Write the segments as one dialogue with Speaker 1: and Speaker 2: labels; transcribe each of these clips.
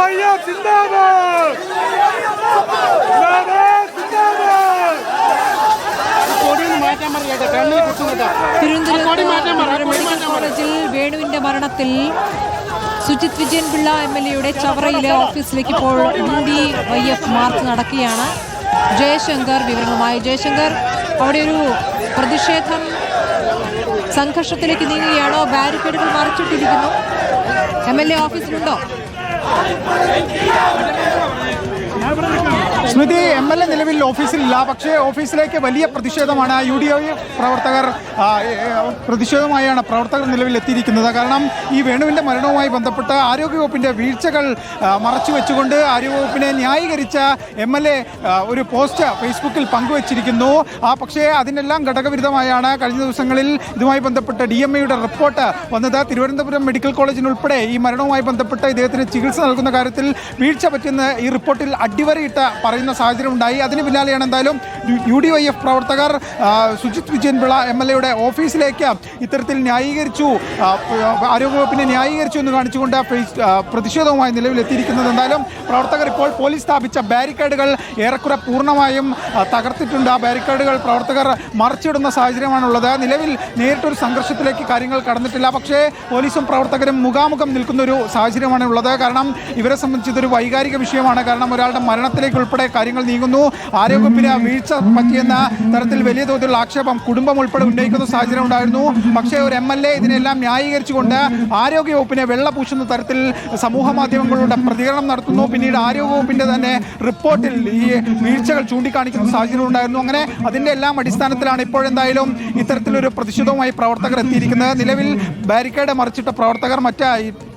Speaker 1: വൈഎഫ് സിന്ദാബാദ് Thiruvananthapuram medical കോളേജിൽ വേണുവിന്റെ മരണത്തിൽ സുജിത് വിജയൻ പിള്ള എം എൽ എയുടെ ചവറയിലെ ഓഫീസിലേക്ക് ഇപ്പോൾ U D Y F march നടക്കുകയാണ്. ജയശങ്കർ വിവരങ്ങളുമായി. ജയശങ്കർ അവിടെ ഒരു പ്രതിഷേധം സംഘർഷത്തിലേക്ക് നീങ്ങുകയാണോ? ബാരിക്കേഡുകൾ മറിച്ചിട്ടിരിക്കുന്നു. എം എൽ എ ഓഫീസിലുണ്ടോ?
Speaker 2: அவனுக்கு സ്മൃതി എം എൽ എ നിലവിൽ ഓഫീസിലില്ല. പക്ഷേ ഓഫീസിലേക്ക് വലിയ പ്രതിഷേധമാണ് യു ഡി എഫ് പ്രവർത്തകർ പ്രതിഷേധമായാണ് പ്രവർത്തകർ നിലവിൽ എത്തിയിരിക്കുന്നത്. കാരണം ഈ വേണുവിന്റെ മരണവുമായി ബന്ധപ്പെട്ട് ആരോഗ്യവകുപ്പിന്റെ വീഴ്ചകൾ മറച്ചു വെച്ചുകൊണ്ട് ആരോഗ്യവകുപ്പിനെ ന്യായീകരിച്ച എം എൽ എ ഒരു പോസ്റ്റ് ഫേസ്ബുക്കിൽ പങ്കുവച്ചിരിക്കുന്നു. ആ പക്ഷേ അതിനെല്ലാം ഘടകവിരുദ്ധമായാണ് കഴിഞ്ഞ ദിവസങ്ങളിൽ ഇതുമായി ബന്ധപ്പെട്ട് ഡി എം എയുടെ റിപ്പോർട്ട് വന്നത്. തിരുവനന്തപുരം മെഡിക്കൽ കോളേജിനുൾപ്പെടെ ഈ മരണവുമായി ബന്ധപ്പെട്ട് ഇദ്ദേഹത്തിന് ചികിത്സ നൽകുന്ന കാര്യത്തിൽ വീഴ്ച പറ്റുന്ന ഈ റിപ്പോർട്ടിൽ അടിവരയിട്ട് പറയുന്ന. സാഹചര്യം ഉണ്ടായി അതിന് പിന്നാലെയാണ് എന്തായാലും യു ഡി വൈ എഫ് പ്രവർത്തകർ സുജിത് വിജയൻ പിള്ള എം എൽ എയുടെ ഓഫീസിലേക്ക് ഇത്തരത്തിൽ ന്യായീകരിച്ചു. ആരോഗ്യവകുപ്പിനെ ന്യായീകരിച്ചു എന്ന് കാണിച്ചുകൊണ്ട് പ്രതിഷേധവുമായി നിലവിലെത്തിയിരിക്കുന്നത്. എന്തായാലും പ്രവർത്തകർ ഇപ്പോൾ പോലീസ് സ്ഥാപിച്ച ബാരിക്കേഡുകൾ ഏറെക്കുറെ പൂർണമായും തകർത്തിട്ടുണ്ട്. ആ ബാരിക്കേഡുകൾ പ്രവർത്തകർ മറിച്ചിടുന്ന സാഹചര്യമാണുള്ളത്. നിലവിൽ നേരിട്ടൊരു സംഘർഷത്തിലേക്ക് കാര്യങ്ങൾ കടന്നിട്ടില്ല. പക്ഷേ പോലീസും പ്രവർത്തകരും മുഖാമുഖം നിൽക്കുന്ന ഒരു സാഹചര്യമാണ് ഉള്ളത് കാരണം ഇവരെ സംബന്ധിച്ച് ഇതൊരു വൈകാരിക വിഷയമാണ്. കാരണം ഒരാളുടെ മരണത്തിലേക്ക് ഉൾപ്പെടെ കാര്യങ്ങൾ നീങ്ങുന്നു. ആരോഗ്യത്തിന് വീഴ്ച പറ്റിയെന്ന തരത്തിൽ വലിയ തോതിലുള്ള ആക്ഷേപം കുടുംബം ഉൾപ്പെടെ ഉന്നയിക്കുന്ന സാഹചര്യം ഉണ്ടായിരുന്നു. പക്ഷേ ഒരു എം എൽ എ ഇതിനെല്ലാം ന്യായീകരിച്ചുകൊണ്ട് ആരോഗ്യവകുപ്പിനെ വെള്ളപൂശുന്ന തരത്തിൽ സമൂഹ മാധ്യമങ്ങളുടെ പ്രതികരണം നടത്തുന്നു. പിന്നീട് ആരോഗ്യവകുപ്പിന്റെ തന്നെ റിപ്പോർട്ടിൽ ഈ വീഴ്ചകൾ ചൂണ്ടിക്കാണിക്കുന്ന സാഹചര്യം ഉണ്ടായിരുന്നു. അങ്ങനെ അതിന്റെ എല്ലാം അടിസ്ഥാനത്തിലാണ് ഇപ്പോഴെന്തായാലും ഇത്തരത്തിലൊരു പ്രതിഷേധവുമായി പ്രവർത്തകർ എത്തിയിരിക്കുന്നത്. നിലവിൽ ബാരിക്കേഡ് മറിച്ചിട്ട പ്രവർത്തകർ മറ്റ്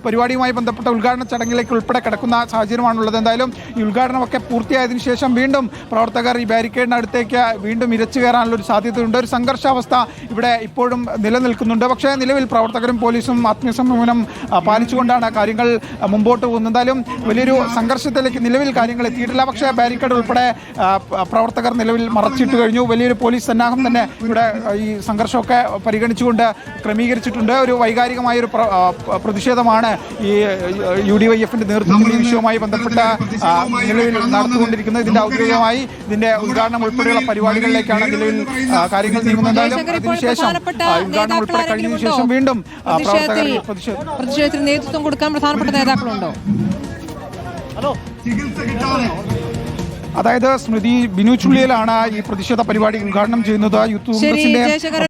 Speaker 2: പരിപാടിയുമായി ബന്ധപ്പെട്ട ഉദ്ഘാടന ചടങ്ങിലേക്ക് ഉൾപ്പെടെ കിടക്കുന്ന സാഹചര്യമാണുള്ളത്. എന്തായാലും ഈ ഉദ്ഘാടനമൊക്കെ പൂർത്തിയായതിനു ശേഷം വീണ്ടും പ്രവർത്തകർ ഈ ബാരിക്കേഡിനടുത്തേക്ക് വീണ്ടും ഇരച്ചു കയറാനുള്ള ഒരു സാധ്യതയുണ്ട്. ഒരു സംഘർഷാവസ്ഥ ഇവിടെ ഇപ്പോഴും നിലനിൽക്കുന്നുണ്ട്. പക്ഷേ നിലവിൽ പ്രവർത്തകരും പോലീസും ആത്മീയസംയമനം പാലിച്ചുകൊണ്ടാണ് കാര്യങ്ങൾ മുമ്പോട്ട് പോകുന്നത്. എന്തായാലും വലിയൊരു സംഘർഷത്തിലേക്ക് നിലവിൽ കാര്യങ്ങൾ എത്തിയിട്ടില്ല. പക്ഷേ ബാരിക്കേഡ് ഉൾപ്പെടെ പ്രവർത്തകർ നിലവിൽ മറച്ചിട്ട് കഴിഞ്ഞു. വലിയൊരു പോലീസ് സന്നാഹം തന്നെ ഇവിടെ ഈ സംഘർഷമൊക്കെ പരിഗണിച്ചുകൊണ്ട് ക്രമീകരിച്ചിട്ടുണ്ട്. ഒരു വൈകാരികമായ ഒരു പ്രതിഷേധമാണ് ഈ യു ഡി വൈ എഫിന്റെ നേതൃത്വത്തിൽ ഈ വിഷയവുമായി ബന്ധപ്പെട്ട നിലവിൽ നടന്നുകൊണ്ടിരിക്കുന്നത് ഇതിന്റെ ഔദ്യോഗികമായി ഇതിന്റെ ഉദ്ഘാടനം ഉൾപ്പെടെയുള്ള പരിപാടികളിലേക്കാണ് നിലവിൽ കാര്യങ്ങൾ നീങ്ങുന്നത്. അതിനുശേഷം ഉദ്ഘാടനം ഉൾപ്പെടെ കഴിഞ്ഞതിനു ശേഷം വീണ്ടും
Speaker 1: പ്രതിഷേധത്തിന് നേതൃത്വം കൊടുക്കാൻ പ്രധാനപ്പെട്ട നേതാക്കളുണ്ടോ?
Speaker 2: ഹലോ അതായത് സ്മൃതി ബിനു ചുള്ളിയിലാണ് ഈ പ്രതിഷേധ പരിപാടി ഉദ്ഘാടനം ചെയ്യുന്നത്. യൂത്ത് കോൺഗ്രസിന്റെ